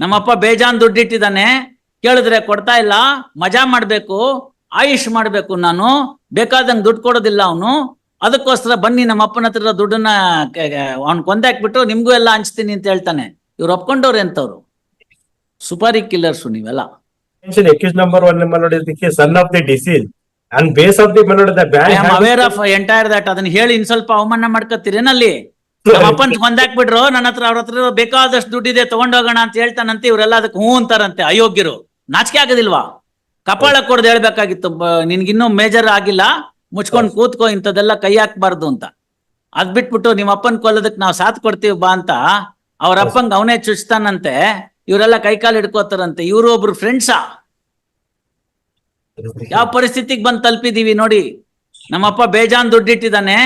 ನಮ್ಮಪ್ಪ ಬೇಜಾನ್ ದುಡ್ಡಿಟ್ಟಿದ್ದಾನೆ. ಕೇಳಿದ್ರೆ ಕೊಡ್ತಾ ಇಲ್ಲ. ಮಜಾ ಮಾಡ್ಬೇಕು. ಆಯುಷ್ ಮಾಡ್ಬೇಕು ನಾನು. ಬೇಕಾದಂಗೆ ದುಡ್ಡು ಕೊಡೋದಿಲ್ಲ ಅವನು. ಅದಕ್ಕೋಸ್ಕರ ಬನ್ನಿ ನಮ್ಮ ಅಪ್ಪನ ಹತ್ರ ದುಡ್ಡನ್ನ ಅವ್ನ್ ಕೊಂದಾಕ್ಬಿಟ್ಟು ನಿಮ್ಗೂ ಎಲ್ಲ ಹಂಚ್ತೀನಿ ಅಂತ ಹೇಳ್ತಾನೆ. ಇವ್ರು ಒಪ್ಕೊಂಡವ್ರು ಎಂತವ್ರು? ಸುಪಾರಿ ಕಿಲ್ಲರ್ಸು ನೀವೆಲ್ಲ. Mention accused number one Malod is the son of the deceased. And base of the Malod, the I bank. Am has- aware of entire that ಅದನ್ನ ಹೇಳಿ ಇನ್ ಸ್ವಲ್ಪ ಅವಮಾನ ಮಾಡ್ಕೊತೀರೇನಲ್ಲಿ ನಮ್ಮ ಅಪ್ಪನ್ ಕೊಂದಾಕ್ಬಿಟ್ರು ನನ್ನ ಹತ್ರ ಅವ್ರ ಹತ್ರ ಬೇಕಾದಷ್ಟು ದುಡ್ಡಿದೆ ತಗೊಂಡೋಗೋಣ ಅಂತ ಹೇಳ್ತಾನಂತೆ ಇವರೆಲ್ಲ ಅದಕ್ಕೆ ಹೂ ಅಂತಾರಂತೆ ಅಯೋಗ್ಯರು. ನಾಚಿಕೆ ಆಗೋದಿಲ್ವಾ? ಕಪಾಳ ಕೊಡ್ದು ಹೇಳ್ಬೇಕಾಗಿತ್ತು ನಿನ್ಗಿನ್ನೂ ಮೇಜರ್ ಆಗಿಲ್ಲ ಮುಚ್ಕೊಂಡು ಕೂತ್ಕೋ ಇಂಥದ್ದೆಲ್ಲ ಕೈ ಹಾಕ್ಬಾರ್ದು ಅಂತ. ಅದ್ ಬಿಟ್ಬಿಟ್ಟು ನಿಮ್ಮ ಅಪ್ಪನ್ ಕೊಲ್ಲದಕ್ ನಾವ್ ಸಾಥ್ ಕೊಡ್ತೀವಿ ಬಾ ಅಂತ ಅವ್ರ ಅಪ್ಪಂಗ್ ಅವನೇ ಚುಚ್ತಾನಂತೆ ಇವರೆಲ್ಲ ಕೈಕಾಲು ಹಿಡ್ಕೋತಾರಂತೆ ಇವ್ರು ಒಬ್ರು ಫ್ರೆಂಡ್ಸಾ? ಯಾವ ಪರಿಸ್ಥಿತಿಗೆ ಬಂದ್ ತಲುಪಿದೀವಿ ನೋಡಿ ನಮ್ಮಪ್ಪ ಬೇಜಾನ್ ದುಡ್ಡಿಟ್ಟಿದ್ದಾನೆ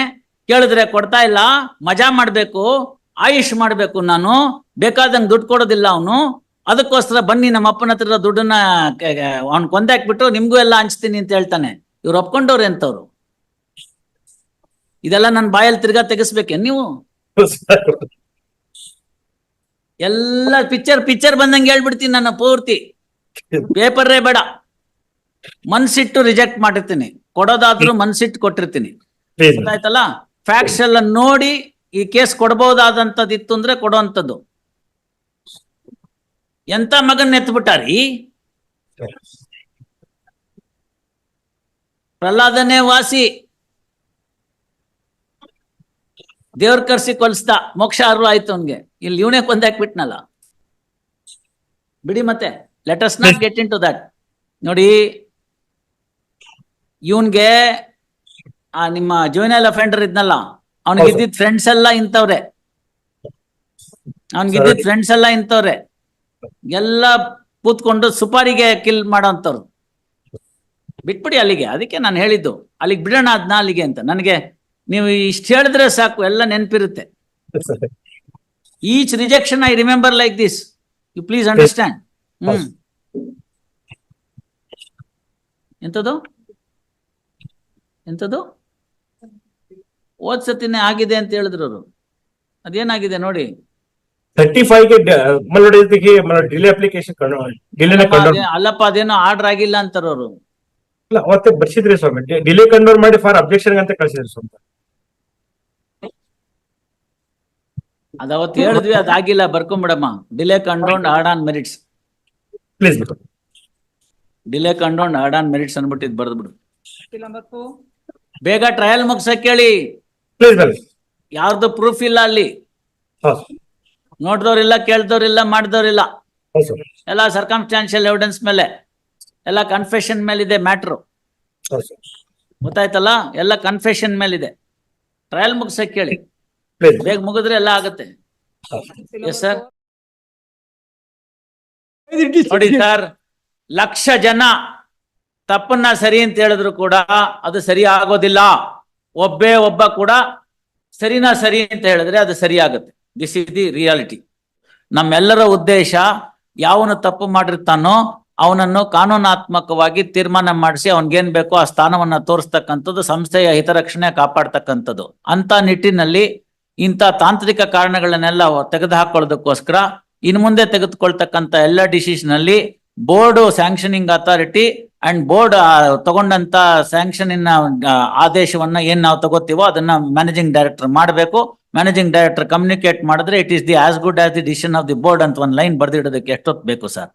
ಕೇಳಿದ್ರೆ ಕೊಡ್ತಾ ಇಲ್ಲ ಮಜಾ ಮಾಡ್ಬೇಕು ಆಯುಷ್ ಮಾಡ್ಬೇಕು ನಾನು ಬೇಕಾದಂಗೆ ದುಡ್ಡು ಕೊಡೋದಿಲ್ಲ ಅವನು. ಅದಕ್ಕೋಸ್ಕರ ಬನ್ನಿ ನಮ್ಮ ಅಪ್ಪನ ಹತ್ರ ದುಡ್ಡನ್ನ ಅವ್ನ್ ಕೊಂದಾಕ್ಬಿಟ್ಟು ನಿಮ್ಗೂ ಎಲ್ಲ ಹಂಚ್ತೀನಿ ಅಂತ ಹೇಳ್ತಾನೆ. ಇವ್ರು ಒಪ್ಕೊಂಡವ್ರು ಎಂತವ್ರು ಇದೆಲ್ಲ ನನ್ನ ಬಾಯಲ್ಲಿ ತಿರ್ಗಾ ತೆಗಿಸ್ಬೇಕೆ ನೀವು? ಎಲ್ಲ ಪಿಕ್ಚರ್ ಪಿಕ್ಚರ್ ಬಂದಂಗೆ ಹೇಳ್ಬಿಡ್ತೀನಿ ನನ್ನ ಪೂರ್ತಿ. ಪೇಪರೇ ಬೇಡ. ಮನ್ಸಿಟ್ಟು ರಿಜೆಕ್ಟ್ ಮಾಡಿರ್ತೀನಿ. ಕೊಡೋದಾದ್ರೂ ಮನ್ಸಿಟ್ಟು ಕೊಟ್ಟಿರ್ತೀನಿ. ಗೊತ್ತಾಯ್ತಲ್ಲ? ಫ್ಯಾಕ್ಟ್ಸ್ ಎಲ್ಲ ನೋಡಿ ಈ ಕೇಸ್ ಕೊಡಬಹುದಾದಂತದಿತ್ತು ಅಂದ್ರೆ ಕೊಡುವಂಥದ್ದು. ಎಂತ ಮಗನ್ ಎತ್ಬಿಟ್ಟಾರಿ? ಪ್ರಹ್ಲಾದನೇ ವಾಸಿ. ದೇವ್ರ ಕರ್ಸಿ ಕೊಲ್ಸ್ದ. ಮೋಕ್ಷ ಅರ್ವ ಆಯ್ತು ಅವನ್ಗೆ. ಇಲ್ಲಿ ಇವನೇ ಕೊಂದಾಕ್ಬಿಟ್ನಲ್ಲ ಬಿಡಿ ಮತ್ತೆ. Letters not get in to that ನೋಡಿ, ಇವನ್ಗೆ ಆ ನಿಮ್ಮ ಜೂನಿಯಲ್ ಅಫೆಂಡರ್ ಇದ್ನಲ್ಲ ಅವ್ನಿಗೆ. ಇದ್ದಿದ್ ಫ್ರೆಂಡ್ಸ್ ಎಲ್ಲ ಇಂಥವ್ರೆ. ಅವ್ನಿಗೆ ಇದ್ದಿದ್ ಫ್ರೆಂಡ್ಸ್ ಎಲ್ಲ ಇಂಥವ್ರೆ. ಎಲ್ಲ ಕೂತ್ಕೊಂಡು ಸುಪಾರಿಗೆ ಕಿಲ್ ಮಾಡೋಂಥವ್ರು. ಬಿಟ್ಬಿಡಿ ಅಲ್ಲಿಗೆ ಅದಕ್ಕೆ ನಾನು ಹೇಳಿದ್ದು. ಅಲ್ಲಿಗೆ ಬಿಡೋಣ ಅದ್ನ ಅಲ್ಲಿಗೆ ಅಂತ. ನನಗೆ ನೀವು ಇಷ್ಟು ಹೇಳಿದ್ರೆ ಸಾಕು ಎಲ್ಲ ನೆನಪಿರುತ್ತೆ. Each rejection I remember like this you please understand hmm. ಎಂತದು ಎಂತದು ಹೋದ್ ಸತಿನೇ ಆಗಿದೆ ಅಂತ ಹೇಳಿದ್ರು ಅವರು. ಅದೇನಾಗಿದೆ ನೋಡಿ? ತರ್ಟಿ ಫೈವ್ಗೆ Malod ಅಪ್ಲಿಕೇಶನ್ ಅಲ್ಲಪ್ಪ ಅದೇನೋ ಆರ್ಡರ್ ಆಗಿಲ್ಲ ಅಂತಾರ ಅವರು. ಇಲ್ಲ ಅವತ್ತೆ ಬರ್ಸಿದ್ರಿ ಸ್ವಾಮಿ. ಡಿಲೇ ಕನ್ವರ್ಟ್ ಮಾಡಿ ಫಾರ್ ಅಬ್ಜೆಕ್ಷನ್ ಅಂತ ಕಳ್ಸಿದ್ರಿ ಸ್ವಾಮಿ. ಅದ್ ಅವತ್ತು ಹೇಳಿದ್ವಿ ಅದಾಗಿಲ್ಲ ಬರ್ಕೊಂಬಿಡಮ್ಮ. Delay condoned heard on merits please delay condoned heard on merits ಅನ್ಬಿಟ್ಟಿದ್ ಬರ್ದ್ಬಿಡು. ಬೇಗ ಟ್ರಯಲ್ ಮುಗ್ಸಕ್ ಬನ್ನಿ ಯಾರ್ದು ಪ್ರೂಫ್ ಇಲ್ಲ ಅಲ್ಲಿ? ನೋಡಿದವ್ರಿಲ್ಲ ಕೇಳ್ದವ್ರಿಲ್ಲ ಮಾಡಿದವ್ರಿಲ್ಲ. ಎಲ್ಲ ಸರ್ಕಮ್ಸ್ಟಾನ್ಶಿಯಲ್ ಎವಿಡೆನ್ಸ್ ಮೇಲೆ ಎಲ್ಲ ಕನ್ಫೆಷನ್ ಮೇಲಿದೆ ಮ್ಯಾಟ್ರು ಹೌದು ಸರ್. ಗೊತ್ತಾಯ್ತಲ್ಲ? ಎಲ್ಲ ಕನ್ಫೆಷನ್ ಮೇಲಿದೆ. ಟ್ರಯಲ್ ಮುಗಿಸಕ್ ಕೇಳಿ. ಬೇಗ ಮುಗಿದ್ರೆ ಎಲ್ಲ ಆಗುತ್ತೆ. ಎಸ್ ಸರ್ ನೋಡಿ ಸರ್ ಲಕ್ಷ ಜನ ತಪ್ಪನ್ನ ಸರಿ ಅಂತ ಹೇಳಿದ್ರು ಕೂಡ ಅದು ಸರಿ ಆಗೋದಿಲ್ಲ. ಒಬ್ಬೇ ಒಬ್ಬ ಕೂಡ ಸರಿನಾ ಸರಿ ಅಂತ ಹೇಳಿದ್ರೆ ಅದು ಸರಿಯಾಗುತ್ತೆ. ದಿಸ್ ಇಸ್ ದಿ ರಿಯಾಲಿಟಿ ನಮ್ಮೆಲ್ಲರ ಉದ್ದೇಶ ಯಾವನು ತಪ್ಪು ಮಾಡಿರ್ತಾನೋ ಅವನನ್ನು ಕಾನೂನಾತ್ಮಕವಾಗಿ ತೀರ್ಮಾನ ಮಾಡಿಸಿ ಅವನ್ಗೇನ್ ಬೇಕೋ ಆ ಸ್ಥಾನವನ್ನ ತೋರಿಸ್ತಕ್ಕಂಥದ್ದು, ಸಂಸ್ಥೆಯ ಹಿತರಕ್ಷಣೆ ಕಾಪಾಡ್ತಕ್ಕಂಥದ್ದು. ಅಂತ ನಿಟ್ಟಿನಲ್ಲಿ ಇಂಥ ತಾಂತ್ರಿಕ ಕಾರಣಗಳನ್ನೆಲ್ಲ ತೆಗೆದುಹಾಕೊಳ್ಳೋದಕ್ಕೋಸ್ಕರ ಇನ್ನು ಮುಂದೆ ತೆಗೆದುಕೊಳ್ತಕ್ಕಂಥ ಎಲ್ಲ ಡಿಸಿಷನ್ ಅಲ್ಲಿ board sanctioning authority and board ತಗೊಂಡಂತ sanction ಇನ್ನ ಆದೇಶವನ್ನ ಏನ್ ನಾವು ತಗೋತೀವೋ ಅದನ್ನ ಮ್ಯಾನೇಜಿಂಗ್ ಡೈರೆಕ್ಟರ್ ಮಾಡಬೇಕು. ಮ್ಯಾನೇಜಿಂಗ್ ಡೈರೆಕ್ಟರ್ ಕಮ್ಯುನಿಕೇಟ್ ಮಾಡಿದ್ರೆ it is the as good as the decision of the board ಅಂತ ಒಂದು ಲೈನ್ ಬರ್ದಿಡೋದಕ್ಕೆ ಎಷ್ಟೊತ್ತು ಬೇಕು ಸರ್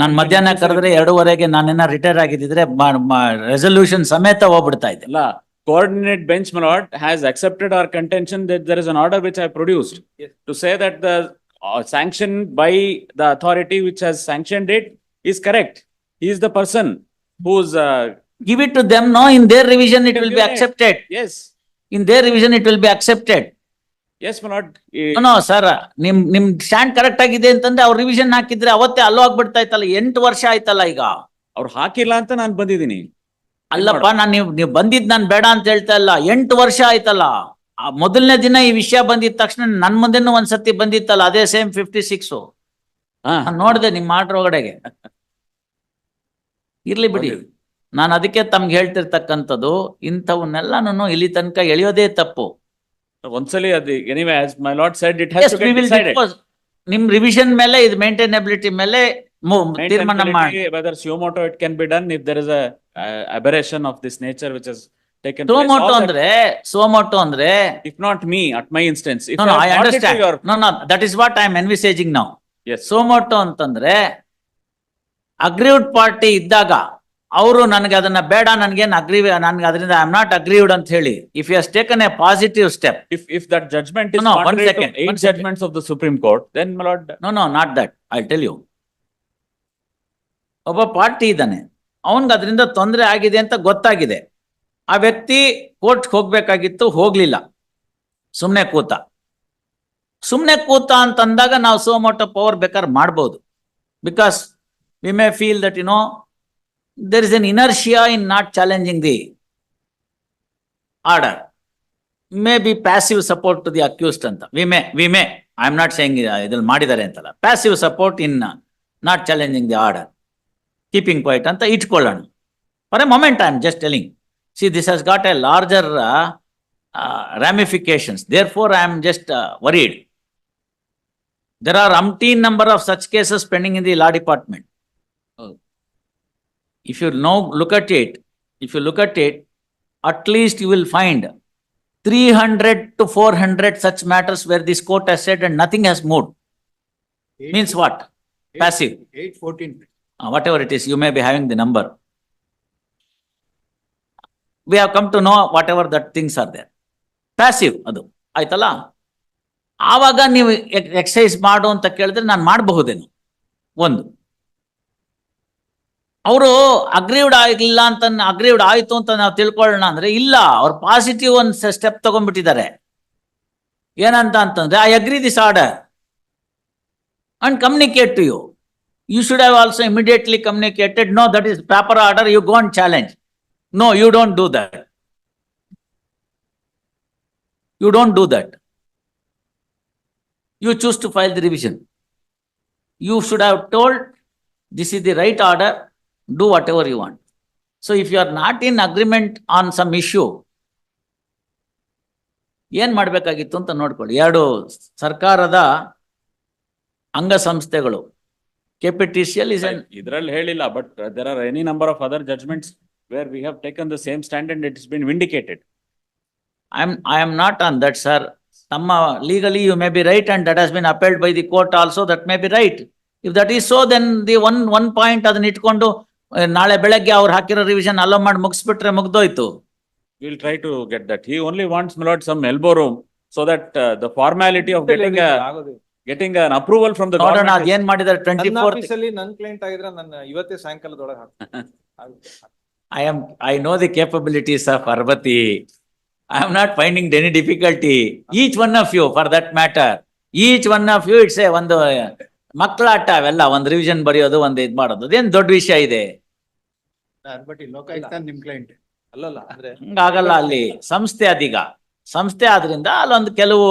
ನಾನು ಮಧ್ಯಾಹ್ನ ಕರೆದ್ರೆ ಎರಡೂವರೆಗೆ ನಾನೇನ ರಿಟೈರ್ ಆಗಿದ್ರೆ ರೆಸೊಲ್ಯೂಷನ್ ಸಮೇತ ಹೋಗ್ಬಿಡ್ತಾ ಇದೆ. ಅಲ್ಲ coordinate bench lord has accepted our contention that there is an order which i produced yes. to say that the uh, sanction by the authority which has sanctioned it is correct. He is the person who's, uh, give it to them no in their revision it will be Give accepted yes, in their revision it will be accepted yes, my lord. eh, no sir ನಿಮ್ ನಿಮ್ stand correct ಆಗಿದೆ ಅಂತಂದ್ರೆ ಅವ್ರ revision ಹಾಕಿದ್ರೆ ಅವತ್ತೇ ಅಲ್ಲೋ ಆಗ್ಬಿಡ್ತಾ ಇತ್ತಲ್ಲ ಎಂಟು ವರ್ಷ ಆಯ್ತಲ್ಲ ಈಗ. ಅವ್ರು ಹಾಕಿಲ್ಲ ಅಂತ ನಾನ್ ಬಂದಿದ್ದೀನಿ. ಅಲ್ಲಪ್ಪ ನಾನ್ ನೀವು ನೀವು ಬಂದಿದ್ ನಾನ್ ಬೇಡ ಅಂತ ಹೇಳ್ತಾ ಇಲ್ಲ ಎಂಟು ವರ್ಷ ಆಯ್ತಲ್ಲ. ಆ ಮೊದಲನೇ ದಿನ ಈ ವಿಷಯ ಬಂದಿದ ತಕ್ಷಣ ನನ್ ಮುಂದೆನೂ ಒಂದ್ಸತಿ ಬಂದಿತ್ತಲ್ಲ ಅದೇ ಸೇಮ್ ಫಿಫ್ಟಿ ಸಿಕ್ಸ್ ಹಾ, ನೋಡ್ದೆ ನಿಮ್ ಆರ್ಡರ್ ಒಳಗಡೆಗೆ. ಇರ್ಲಿ ಬಿಡಿ. ನಾನು ಅದಕ್ಕೆ ತಮ್ಗೆ ಹೇಳ್ತಿರ್ತಕ್ಕಂಥದ್ದು ಇಂಥವನ್ನೆಲ್ಲಾನು ಇಲ್ಲಿ ತನಕ ಎಳೆಯೋದೇ ತಪ್ಪು ಒಂದ್ಸಲಿ ಅದು, anyway, as my to we decided. dispose. ನಿಮ್ ರಿವಿಷನ್ ಮೇಲೆ ಇದು ಮೇಂಟೈನಬಿಲಿಟಿ ಮೇಲೆ ಮು- ತೀರ್ಮಾನ ಮಾಡಿ be done if there is a uh, aberration of this nature which has taken. place. Suo motu ಅಂದ್ರೆ ಸೋಮೋಟೋ ಅಂದ್ರೆ me not me, at my instance, if no you no have I understand no no that is what I am envisaging now so suo motu ಅಂತಂದ್ರೆ aggrieved party ಇದ್ದಾಗ ಅವರು ನನಗೆ ಅದನ್ನ ಬೇಡ ನನ್ಗೇನ್ agri ನನ್ಗೆ ಅದರಿಂದ ಐ ಆಮ್ ನಾಟ್ ಅಗ್ರೀವ್ಡ್ ಅಂತ ಹೇಳಿ if you has taken a positive step if if that judgment is of the one court then no no not that I tell you ಒಬ್ಬ ಪಾರ್ಟಿ ಇದ್ದಾನೆ. ಅವನ್ಗೆ ಅದರಿಂದ ತೊಂದರೆ ಆಗಿದೆ ಅಂತ ಗೊತ್ತಾಗಿದೆ. ಆ ವ್ಯಕ್ತಿ ಕೋರ್ಟ್ ಹೋಗ್ಬೇಕಾಗಿತ್ತು ಹೋಗ್ಲಿಲ್ಲ. ಸುಮ್ನೆ ಕೂತ. ಸುಮ್ನೆ ಕೂತ ಅಂತಂದಾಗ ನಾವು ಸೋಮೋಟೋ ಪವರ್ ಬೇಕಾದ್ರೆ ಮಾಡ್ಬೋದು. Because We may feel that you know there is an inertia in not challenging the order may be passive support to the accused ಅಂತ we may we may I am not saying ಇದ್ರಲ್ಲಿ ಮಾಡಿದ್ದಾರೆ ಅಂತಲ್ಲ passive support in not challenging the order keeping quiet ಅಂತ ಇಟ್ಕೊಳ್ಳೋಣ for a moment I am just telling see this has got a larger ramifications. Therefore, I am just uh, worried. There are umpteen number of such cases pending in the law department. If you now look at it, if you look at it, at least you will find three hundred to four hundred such matters where this court has said and nothing has moved. Means what? Passive. Eight fourteen. Uh, whatever it is, you may be having the number. We have come to know whatever that things are there. Passive ಅದು ಆಯ್ತಲ್ಲ ಆವಾಗ ನೀವು exercise ಮಾಡು ಅಂತ ಕೇಳಿದ್ರೆ ನಾನು ಮಾಡಬಹುದೇನು ಒಂದು ಅವರು ಅಗ್ರೀವ್ಡ್ ಆಗಿಲ್ಲ ಅಂತ ಅಗ್ರೀವ್ಡ್ ಆಯ್ತು ಅಂತ ನಾವು ತಿಳ್ಕೊಳ್ಳೋಣ ಅಂದ್ರೆ ಇಲ್ಲ, ಅವ್ರು ಪಾಸಿಟಿವ್ ಒಂದು ಸ್ಟೆಪ್ ತಗೊಂಡ್ಬಿಟ್ಟಿದ್ದಾರೆ. ಏನಂತ ಅಂತಂದ್ರೆ I agree this order and communicate to you you should have also immediately communicated no that is proper order you go challenge no you don't do that you don't do that you choose to file the revision you should have told this is the right order do whatever you want. So if you are not in agreement on some issue, ಏನ್ ಮಾಡ್ಬೇಕಾಗಿತ್ತು ಅಂತ ನೋಡ್ಕೊಳ್ಳಿ ಎರಡು ಸರ್ಕಾರದ ಅಂಗಸಂಸ್ಥೆಗಳು ಕೆಪಿಟಿಸಿಯಲ್ is an ಇದ್ರಲ್ಲಿ ಹೇಳಿಲ್ಲ, but uh, there are any number of other judgments where we have taken the same stand and it has been vindicated. I am, I am not on that, sir. Tama, legally you may be right and that has been upheld by the court also, that may be right. If that is so, then the one, one point ಅದನ್ನ ಇಟ್ಕೊಂಡು ಆ, ನಾಳೆ ಬೆಳಗ್ಗೆ ಅವ್ರು ಹಾಕಿರೋ revision allow ಮಾಡಿ ಮುಗಿಸ್ಬಿಟ್ರೆ ಮುಗ್ದೋಯ್ತು. We'll try to get that. He only wants, my lord, some elbow room so that uh, the formality of getting a, ಆಗೋದಿಲ್ಲ. getting an approval from the ನೋಡೋಣ government. ಅದ್ ಏನ್ ಮಾಡಿದಾರೆ ಟ್ವೆಂಟಿ ನನ್ನ ಫೋರ್ತ್. ಆಫೀಸಲ್ಲಿ ನನ್ ಕ್ಲೈಂಟ್ ಆಗಿದ್ರೆ ನನ್ನ ಇವತ್ತೇ ಸಾಯಂಕಾಲದೊಳಗೆ. I am, I know the capabilities of Arvati. I am not finding any difficulty. Each one of you for that matter, each one of you, it's a ಒಂದು ಮಕ್ಕಳಾಟ ಅವೆಲ್ಲ ಒಂದ್ ರಿವಿಷನ್ ಬರೆಯೋದು ಒಂದ್ ಇದ್ ಮಾಡೋದು. ಅದೇನ್ ದೊಡ್ಡ ವಿಷಯ ಇದೆ. ನಾನ್ ಬಟ್ ಈ ಲೋಕಾಯುಕ್ತ ನಿಮ್ ಕ್ಲೈಂಟ್ ಅಲ್ಲಲ್ಲ ಅಂದ್ರೆ ಹಂಗಾಗಲ್ಲ ಅಲ್ಲಿ. ಸಂಸ್ಥೆ ಅದೀಗ. ಸಂಸ್ಥೆ ಆದ್ರಿಂದ ಅಲ್ಲೊಂದು ಕೆಲವು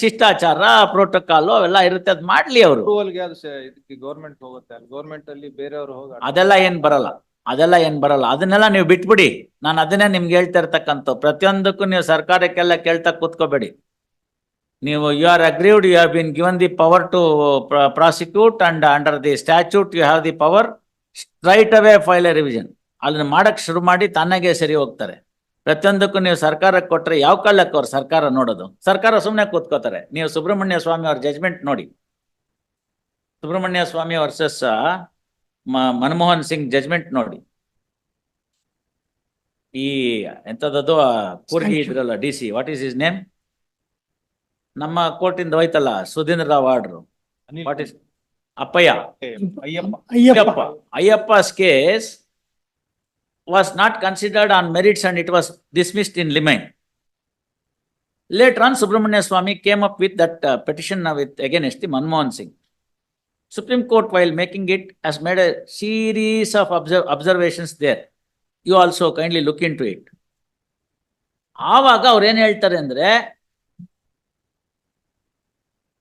ಶಿಷ್ಟಾಚಾರ ಪ್ರೋಟೋಕಾಲ್ ಅವೆಲ್ಲ ಇರುತ್ತೆ. ಅದ್ ಮಾಡ್ಲಿ ಅವರು. ಗೋರ್ಮೆಂಟ್ ಹೋಗುತ್ತೆ. ಅಲ್ಲಿ ಗೌರ್ಮೆಂಟ್ ಅಲ್ಲಿ ಬೇರೆಯವರು ಹೋಗಿ ಅದೆಲ್ಲ ಏನ್ ಬರಲ್ಲ. ಅದೆಲ್ಲ ಏನ್ ಬರಲ್ಲ. ಅದನ್ನೆಲ್ಲ ನೀವು ಬಿಟ್ಬಿಡಿ. ನಾನು ಅದನ್ನೇ ನಿಮ್ಗೆ ಹೇಳ್ತಾ ಇರ್ತಕ್ಕಂಥ ಪ್ರತಿಯೊಂದಕ್ಕೂ ನೀವು ಸರ್ಕಾರಕ್ಕೆಲ್ಲ ಕೇಳ್ತಾ ಕೂತ್ಕೋಬೇಡಿ. ನೀವು you are aggrieved you have been given the power to prosecute and under the statute you have the power straight away file a revision ಅದನ್ನ ಮಾಡಕ್ ಶುರು ಮಾಡಿ ತನ್ನಗೆ ಸರಿ ಹೋಗ್ತಾರೆ. ಪ್ರತಿಯೊಂದಕ್ಕೂ ನೀವು ಸರ್ಕಾರಕ್ಕೆ ಕೊಟ್ರೆ ಯಾವ ಕಾಲಕ್ಕೆ ಅವ್ರು ಸರ್ಕಾರ ನೋಡೋದು. ಸರ್ಕಾರ ಸುಮ್ಮನೆ ಕೂತ್ಕೋತಾರೆ. ನೀವು ಸುಬ್ರಹ್ಮಣ್ಯ ಸ್ವಾಮಿ ಅವ್ರ ಜಜ್ಮೆಂಟ್ ನೋಡಿ. ಸುಬ್ರಹ್ಮಣ್ಯ ಸ್ವಾಮಿ ವರ್ಸಸ್ ಮನಮೋಹನ್ ಸಿಂಗ್ ಜಜ್ಮೆಂಟ್ ನೋಡಿ. ಈ ಎಂತದ್ದು ಕೂರ್ಗಿ ಇದ್ರಲ್ಲ D C what is is name ನಮ್ಮ ಕೋರ್ಟ್ ಇಂದ ಹೋಯ್ತಲ್ಲ Sudhindra Rao order what is Appayya Ayyappa Ayyappa case case was not considered on merits and it was in in limine. Later Subramanian Swamy came came up with that with against the Manmohan against Supreme Manmohan while Supreme Court, while making it, has made a series of you observations there. You also kindly look into it. ಆವಾಗ ಅವ್ರು ಏನ್ ಹೇಳ್ತಾರೆ ಅಂದ್ರೆ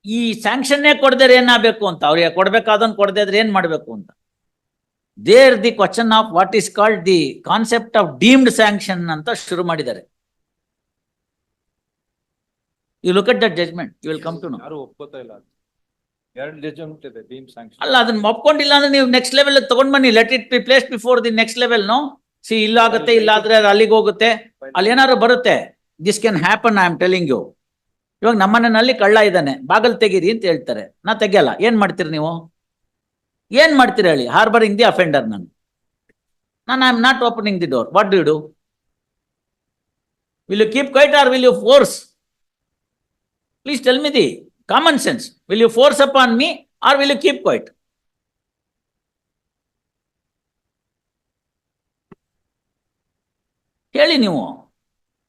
ಈ ಸ್ಯಾಂಕ್ಷನ್ನೇ ಕೊಡದೇ ಏನಾಗಬೇಕು ಅಂತ? ಅವ್ರಿಗೆ ಕೊಡ್ಬೇಕಾದನ್ ಕೊಡದೇ ಇದ್ರೆ ಏನ್ ಮಾಡ್ಬೇಕು ಅಂತ? There the question of what is called the concept of deemed sanction ಅಂತ ಶುರು ಮಾಡಿದ್ದಾರೆ. You look at that judgment you will come to know ಯಾರು ಒಪ್ಕೋತಾ ಇಲ್ಲ ಎರಡು ಜಡ್ಜ್ಮೆಂಟ್ ಇದೆ ಡೀಮ್ ಸ್ಯಾಂಕ್ಷನ್ ಅಲ್ಲ ಅದನ್ನ ಒಪ್ಕೊಂಡಿಲ್ಲ ಅಂದ್ರೆ ನೀವು ನೆಕ್ಸ್ಟ್ ಲೆವೆಲ್ ತಗೊಂಡ್ ಬನ್ನಿ. Let it be place before the next level no see ಇಲ್ಲಾಗುತ್ತೆ ಇಲ್ಲಾದ್ರೆ ಅದು ಅಲ್ಲಿಗೆ ಹೋಗುತ್ತೆ. ಅಲ್ಲಿ ಏನಾದ್ರು ಬರುತ್ತೆ? This can happen I am telling you ಇವಾಗ ನಮ್ಮನೆಯಲ್ಲಿ ಕಳ್ಳ ಇದ್ದಾನೆ, ಬಾಗಲ್ ತೆಗೀರಿ ಅಂತ ಹೇಳ್ತಾರೆ. ನಾ ತೆಗಿಯಲ್ಲ, ಏನ್ ಮಾಡ್ತೀರಿ ನೀವು? ಏನ್ ಮಾಡ್ತೀರಿ ಹೇಳಿ? ಹಾರ್ಬರಿಂಗ್ ದಿ ಅಫೆಂಡರ್ ನಾನು. ನಾನು I am not opening the door what do do will you keep quiet or will you force please tell me the common sense will you force upon me or will you keep quiet ಹೇಳಿ ನೀವು.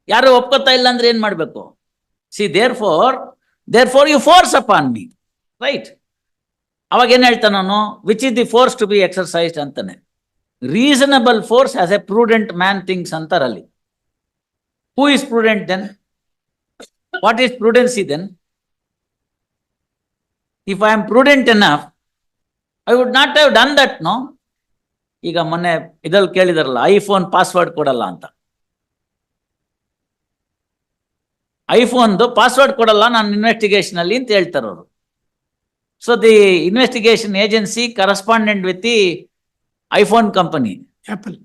ಯಾರು ಒಪ್ಕೋತಾ ಇಲ್ಲ ಅಂದ್ರೆ ಏನ್ ಮಾಡ್ಬೇಕು? See therefore therefore you force upon me right ಅವಾಗ ಏನ್ ಹೇಳ್ತಾನೆ which is the force to be exercised ಅಂತಾನೆ. Reasonable force as a prudent man things ಅಂತಾರಲ್ಲಿ. Who is prudent then what is prudency then if I am prudent enough I would not have done that no ಈಗ ಮೊನ್ನೆ ಇದ್ರಲ್ಲಿ ಕೇಳಿದಾರಲ್ಲ iPhone password ಕೊಡಲ್ಲ ಅಂತ. ಐಫೋನ್ದು password ಕೊಡಲ್ಲ ನಾನು investigation ಅಲ್ಲಿ ಅಂತ ಹೇಳ್ತಾರೆ ಅವರು. So the investigation agency correspondent with the iPhone company Apple.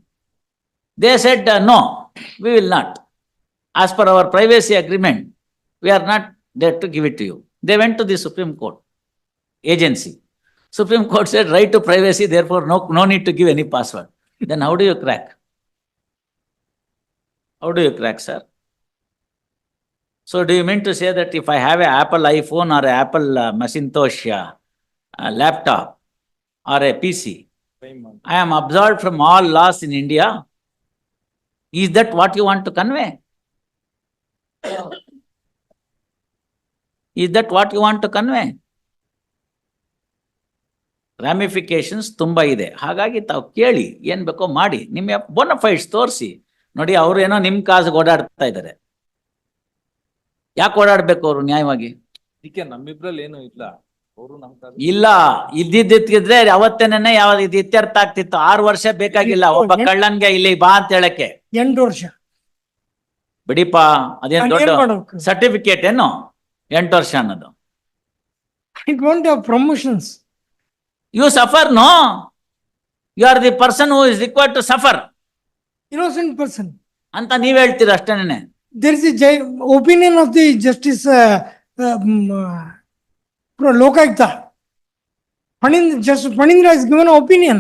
They said no we will not as per our privacy agreement we are not date to give it to you they went to the Supreme Court agency Supreme Court said right to privacy therefore no no need to give any password then how do you crack how do you crack sir So do you mean to say that if I have a Apple iPhone or an Apple uh, Macintosh uh, uh, laptop or a PC, I am absolved from all laws in India? Is that what you want to convey? Is that what you want to convey? Ramifications ತುಂಬಾ ಇದೆ ಹಾಗಾಗಿ ತಾವು ಕೇಳಿ ಏನ್ ಬೇಕೋ ಮಾಡಿ ನಿಮ್ಮ ಬೋನಫೈಡ್ಸ್ ತೋರಿಸಿ ನೋಡಿ ಅವ್ರು ಏನೋ ನಿಮ್ ಕಾಸಿಗೆ ಓಡಾಡ್ತಾ ಇದ್ದಾರೆ ಯಾಕೆ ಓಡಾಡ್ಬೇಕು ಅವರು ನ್ಯಾಯವಾಗಿ? ಇದಕ್ಕೆ ನಮ್ಮಿಬ್ರಲ್ಲಿ ಏನು ಇಲ್ಲ. ಅವರು ನಮ್ ಕಾಲ ಇಲ್ಲ. ಇದ್ದಿದ್ದಿದ್ರೆ ಅವತ್ತೇನೆ ಯಾವ ಇದು ಇತ್ಯರ್ಥ ಆಗ್ತಿತ್ತು. ಆರು ವರ್ಷ ಬೇಕಾಗಿಲ್ಲ. ಒಬ್ಬ ಕಳ್ಳನ್ಗೆ ಇಲ್ಲಿ ಬಾ ಅಂತ ಹೇಳಕ್ಕೆ. ಎಂಟು ವರ್ಷ. ಬಿಡಿಪ ಅದೇನ್ ನಾನ್ ದೊಡ್ಡ ಸರ್ಟಿಫಿಕೇಟ್ ಏನು? ಎಂಟು ವರ್ಷ ಅನ್ನೋದು. I don't have promotions you suffer no you are the person who is required to suffer innocent person ಅಂತ ನೀವ್ ಹೇಳ್ತೀರ ಅಷ್ಟೇನೆ there is a opinion of the justice uh, um, uh, pro- Lokayukta. Panindra, just Panindra has given an opinion.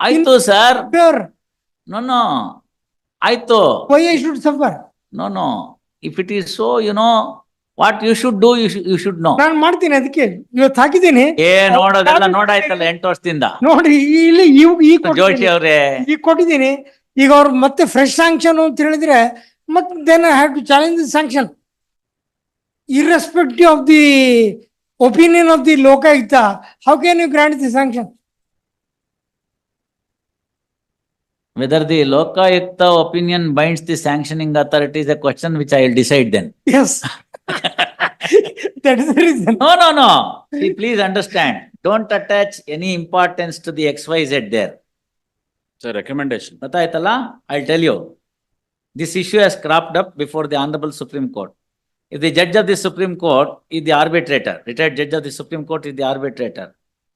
ಆಯ್ತು sir Pure, no no ಆಯ್ತು why I should suffer? No no if it is so you know what you should do you should no ನಾನು ಮಾಡ್ತೀನಿ ಅದಕ್ಕೆ. ಇವತ್ತು ಹಾಕಿದ್ದೀನಿ ಏ ನೋಡೋದೆಲ್ಲ ನೋಡಾಯ್ತಲ್ಲ ಎಂಟು ವರ್ಷದಿಂದ. ನೋಡಿ ಇಲ್ಲಿ ಇವ್ ಈ ಜೋಶಿ ಅವ್ರೆ. ಈಗ ಕೊಟ್ಟಿದ್ದೀನಿ. ಈಗ ಅವ್ರು ಮತ್ತೆ ಫ್ರೆಶ್ ಸ್ಯಾಂಕ್ಷನ್ ಅಂತ ಹೇಳಿದ್ರೆ ಮತ್ತೆ then I have to challenge the sanction irrespective of the opinion of the Lokayukta how can you grant the sanction Whether the Lokayukta opinion binds the sanctioning authority is a question which I will decide then. Yes. That is the reason. No, no, no. See, please understand. Don't attach any importance to the XYZ there. It's a recommendation. ಗೊತ್ತಾಯ್ತಲ್ಲ I'll tell you. This issue has cropped up before the Honorable Supreme Court. If the judge of the Supreme Court is the arbitrator, retired judge of the Supreme Court is the arbitrator,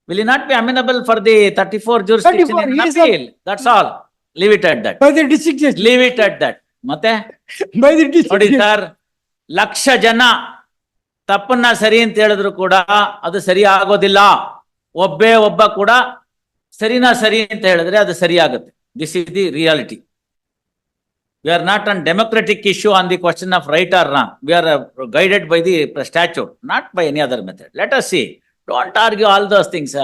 will he not be amenable for the thirty-four jurisdiction 34, in he is a- appeal? That's all. Leave it at that. By the district judge, Leave it at that. ಮತ್ತೆ by the district ನೋಡಿ judge. Sir lakh ಜನ ತಪ್ಪನ್ನ ಸರಿ ಅಂತ ಹೇಳಿದ್ರು ಕೂಡ ಅದು ಸರಿ ಆಗೋದಿಲ್ಲ ಒಬ್ಬೇ ಒಬ್ಬ ಕೂಡ ಸರಿನಾ ಸರಿ ಅಂತ ಹೇಳಿದ್ರೆ ಅದು ಸರಿ ಆಗುತ್ತೆ this is the reality we are not on democratic issue on the question of right or not we are guided by the statute not by any other method let us see don't argue all those things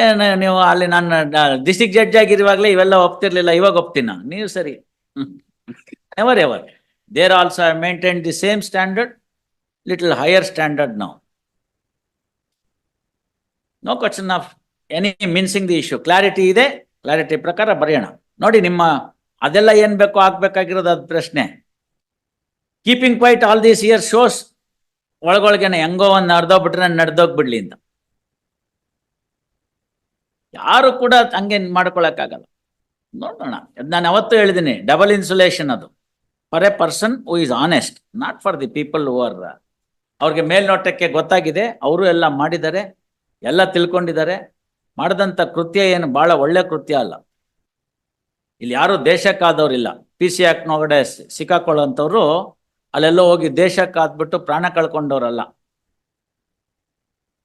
ಏನು ನೀವು ಅಲ್ಲಿ ನಾನು district judge ಆಗಿರುವಾಗಲೇ ಇವೆಲ್ಲ ಒಪ್ತಿರ್ಲಿಲ್ಲ, ಇವಾಗ ಒಪ್ತೀನ ನೀವು ಸರಿ. Ever ever there also maintain the same standard little higher standard ನಾವು no question of any mincing the issue clarity ಇದೆ. ಕ್ಲಾರಿಟಿ ಪ್ರಕಾರ ಬರೆಯೋಣ. ನೋಡಿ ನಿಮ್ಮ ಅದೆಲ್ಲ ಏನ್ ಬೇಕೋ ಆಗ್ಬೇಕಾಗಿರೋದು ಅದ್ ಪ್ರಶ್ನೆ. Keeping quiet all these issues ಒಳಗೊಳಗೇನೆ ಹೆಂಗೋ ಒಂದು ನಡೆದೋಗ್ಬಿಟ್ರೆ ನಡೆದೋಗ್ಬಿಡ್ಲಿ ಅಂತ. ಯಾರು ಕೂಡ ಹಂಗೆ ಮಾಡ್ಕೊಳಕ್ಕಾಗಲ್ಲ. ನೋಡೋಣ ನಾನು ಅವತ್ತು ಹೇಳಿದ್ದೀನಿ ಡಬಲ್ ಇನ್ಸುಲೇಷನ್ ಅದು. For a person who is honest not for the people who are ಅವ್ರಿಗೆ ಮೇಲ್ನೋಟಕ್ಕೆ ಗೊತ್ತಾಗಿದೆ, ಅವರು ಎಲ್ಲ ಮಾಡಿದ್ದಾರೆ, ಎಲ್ಲ ತಿಳ್ಕೊಂಡಿದ್ದಾರೆ. ಮಾಡಿದಂಥ ಕೃತ್ಯ ಏನು ಭಾಳ ಒಳ್ಳೆ ಕೃತ್ಯ ಅಲ್ಲ. ಇಲ್ಲಿ ಯಾರು ದೇಶಕ್ಕಾದವ್ರಿಲ್ಲ. ಪಿ ಸಿ ಆಕ್ಟ್ನೊಳಗಡೆ ಸಿಕ್ಕಾಕೊಳ್ಳೋಂಥವ್ರು ಅಲ್ಲೆಲ್ಲೋ ಹೋಗಿ ದೇಶಕ್ಕಾದ್ಬಿಟ್ಟು ಪ್ರಾಣ ಕಳ್ಕೊಂಡವ್ರಲ್ಲ.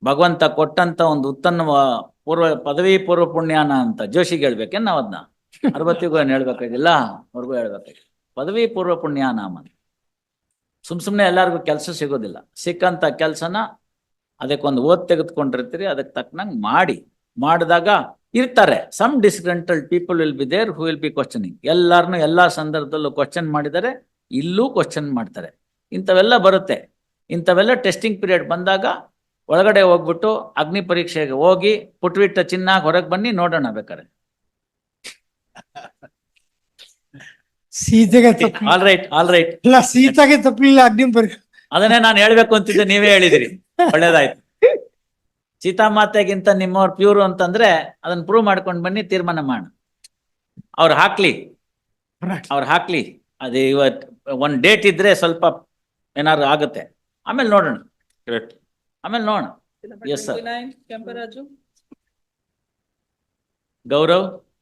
ಭಗವಂತ ಕೊಟ್ಟಂತ ಒಂದು ಉತ್ತಮ ಪೂರ್ವ ಪದವಿ ಪೂರ್ವ ಪುಣ್ಯಾನ ಅಂತ ಜೋಶಿಗೆ ಹೇಳ್ಬೇಕೇನ್ ನಾವ್ ಅದನ್ನ ಅರವತ್ತಿಗೂ ಏನ್ ಹೇಳ್ಬೇಕಾಗಿಲ್ಲ? ಅವ್ರಿಗೂ ಹೇಳ್ಬೇಕಾಗಿಲ್ಲ. ಪದವಿ ಪೂರ್ವ ಪುಣ್ಯಾನ ಅಂತ. ಸುಮ್ ಸುಮ್ನೆ ಎಲ್ಲಾರ್ಗು ಕೆಲಸ ಸಿಗೋದಿಲ್ಲ. ಸಿಕ್ಕಂತ ಕೆಲ್ಸನ ಅದಕ್ಕೊಂದು ಓದ್ ತೆಗೆದುಕೊಂಡಿರ್ತೀರಿ ಅದಕ್ಕೆ ತಕ್ಕನಂಗೆ ಮಾಡಿ. ಮಾಡಿದಾಗ ಇರ್ತಾರೆ. Some disgruntled people will be there who will be questioning ಎಲ್ಲಾರನು ಎಲ್ಲಾ ಸಂದರ್ಭದಲ್ಲೂ ಕ್ವಶನ್ ಮಾಡಿದರೆ ಇಲ್ಲೂ ಕ್ವಶನ್ ಮಾಡ್ತಾರೆ. ಇಂಥವೆಲ್ಲ ಬರುತ್ತೆ. ಇಂಥವೆಲ್ಲ ಟೆಸ್ಟಿಂಗ್ ಪೀರಿಯಡ್ ಬಂದಾಗ ಒಳಗಡೆ ಹೋಗ್ಬಿಟ್ಟು ಅಗ್ನಿ ಪರೀಕ್ಷೆಗೆ ಹೋಗಿ ಪುಟ್ಬಿಟ್ಟ ಚಿನ್ನ ಹೊರಗೆ ಬನ್ನಿ ನೋಡೋಣ ಬೇಕಾರೆ ಸೀತೆಗೆ ಆಲ್ ರೈಟ್ ಆಲ್ ರೈಟ್ ಇಲ್ಲ ಸೀತೆಗೆ ತಪ್ಪಲಿಲ್ಲ ಅಗ್ನಿ ಪರೀಕ್ಷೆ ಅದನ್ನೇ ನಾನು ಹೇಳ್ಬೇಕು ಅಂತಿದ್ದೆ ನೀವೇ ಹೇಳಿದಿರಿ. ಒಳ್ಳೇದಾಯ್ತು. ಸೀತಾಮಾತೆಗಿಂತ ನಿಮ್ಮವ್ರು ಪ್ಯೂರ್ ಅಂತಂದ್ರೆ ಅದನ್ನ ಪ್ರೂವ್ ಮಾಡ್ಕೊಂಡ್ ಬನ್ನಿ ತೀರ್ಮಾನ ಮಾಡ. ಅವ್ರು ಹಾಕ್ಲಿ. Correct. ಅವ್ರು ಹಾಕ್ಲಿ. ಅದು ಇವತ್ ಒಂದ್ ಡೇಟ್ ಇದ್ರೆ ಸ್ವಲ್ಪ ಏನಾದ್ರು ಆಗುತ್ತೆ. ಆಮೇಲೆ ನೋಡೋಣ. ಕರೆಕ್ಟ್ ಆಮೇಲೆ ನೋಡೋಣ. Yes sir Kemparaju? ಗೌರವ್?